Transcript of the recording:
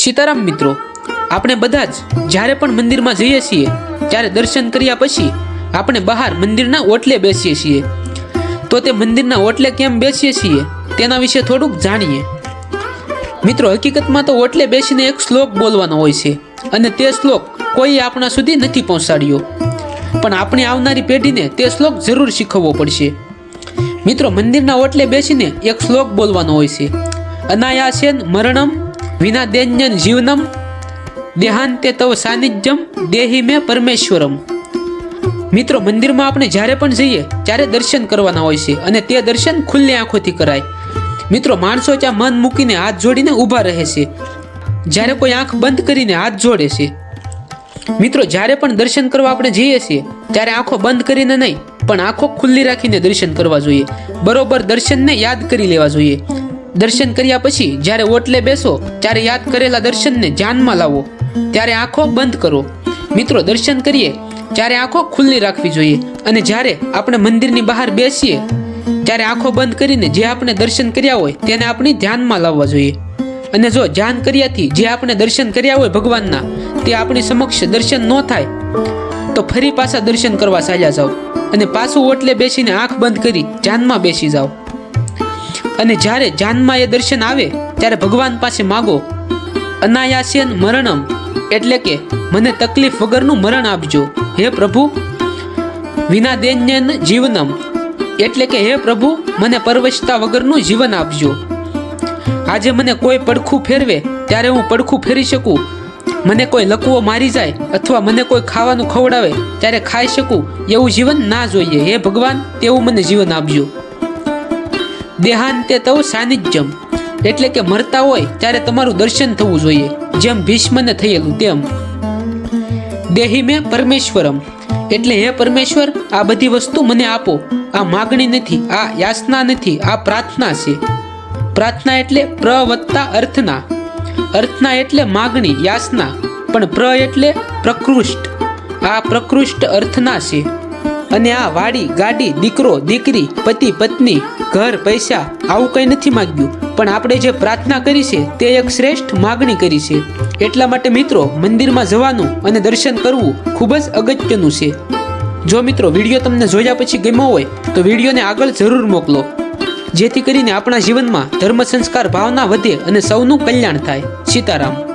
સીતારામ મિત્રો, આપણે બધા જ જ્યારે પણ મંદિરમાં જઈએ છીએ, ત્યારે દર્શન કર્યા પછી આપણે બહાર મંદિરના ઓટલે બેસીએ છીએ. તો તે મંદિરના ઓટલે કેમ બેસીએ છીએ, તેના વિશે થોડુંક જાણીએ. મિત્રો, હકીકતમાં તો ઓટલે બેસીને એક શ્લોક બોલવાનો હોય છે, અને તે શ્લોક કોઈ આપણા સુધી નથી પહોંચાડ્યો. પણ આપણી આવનારી પેઢીને તે શ્લોક જરૂર શીખવવો પડશે. મિત્રો, મંદિરના ઓટલે બેસીને એક શ્લોક બોલવાનો હોય છે. અનાયાસેન મરણમ વિના દૈન્યન જીવનમ દેહાંતે તવ સાનિધ્યમ દેહી મેં પરમેશ્વરમ. મિત્રો, મંદિરમાં આપણે જ્યારે પણ જઈએ, ત્યારે દર્શન કરવાના હોય છે અને તે દર્શન ખુલ્લી આંખોથી કરાય. મિત્રો, માણસો ત્યાં મન મૂકીને હાથ જોડીને ઊભા રહે છે. જ્યારે કોઈ આંખ બંધ કરીને હાથ જોડે છે. મિત્રો, જ્યારે પણ દર્શન કરવા આપણે જઈએ છીએ, ત્યારે આંખો બંધ કરીને નહીં, પણ આંખો ખુલ્લી રાખીને દર્શન કરવા જોઈએ. બરોબર દર્શનને યાદ કરી લેવા જોઈએ. દર્શન કર્યા પછી જ્યારે ઓટલે બેસો, ત્યારે યાદ કરેલા દર્શનને ધ્યાનમાં લાવો. ત્યારે આંખો બંધ કરો. મિત્રો, દર્શન કરીએ, ત્યારે આંખો ખુલ્લી રાખવી જોઈએ. અને જ્યારે આપણે મંદિરની બહાર બેસીએ, ત્યારે આંખો બંધ કરીને જે આપણે દર્શન કર્યા હોય, તેને આપણે ધ્યાનમાં લાવવા જોઈએ. અને જો ધ્યાન કર્યાથી જે આપણે દર્શન કર્યા હોય ભગવાનના, તે આપણી સમક્ષ દર્શન ન થાય, તો ફરી પાછા દર્શન કરવા ચાલ્યા જાઓ. અને પાછું ઓટલે બેસીને આંખ બંધ કરી ધ્યાનમાં બેસી જાઓ. અને જ્યારે જાનમાં એ દર્શન આવે, ત્યારે ભગવાન પાસે માગો, અનાયાસેન મરણમ. એટલે કે, મને તકલીફ વગરનું મરણ આપજો. હે પ્રભુ? વિના દૈન્યન જીવનમ. એટલે કે, હે પ્રભુ, મને પરવશતા વગરનું જીવન આપજો. આજે મને કોઈ પડખું ફેરવે, ત્યારે હું પડખું ફેરી શકું. મને કોઈ લકવો મારી જાય, અથવા મને કોઈ ખાવાનું ખવડાવે, ત્યારે ખાઈ શકું. એવું જીવન ના જોઈએ. હે ભગવાન, તેવું મને જીવન આપજો. દેહાંતે તવ સાનિધ્યમ. એટલે કે મરતા હોય ત્યારે તમારું દર્શન થવું જોઈએ. જેમ ભીષ્મને થયેલું તેમ. દેહી મેં પરમેશ્વરમ. એટલે હે પરમેશ્વર, આ બધી વસ્તુ મને આપો. આ માગણી નથી, આ યાચના નથી, આ પ્રાર્થના છે. પ્રાર્થના એટલે પ્ર વત્તા અર્થના. અર્થના એટલે માગણી યાચના પણ પ્ર એટલે પ્રકૃષ્ટ. આ પ્રકૃષ્ટ અર્થના છે. અને આ વાડી, ગાડી, દીકરો, દીકરી, પતિ, પત્ની, ઘર, પૈસા, આવું કંઈ નથી માગ્યું. પણ આપણે જે પ્રાર્થના કરી છે, તે એક શ્રેષ્ઠ માગણી કરી છે. એટલા માટે મિત્રો, મંદિરમાં જવાનું અને દર્શન કરવું ખૂબ જ અગત્યનું છે. જો મિત્રો, વીડિયો તમને જોયા પછી ગમ્યો હોય, તો વિડીયોને આગળ જરૂર મોકલો. જેથી કરીને આપણા જીવનમાં ધર્મ સંસ્કાર, ભાવના વધે અને સૌનું કલ્યાણ થાય. સીતારામ.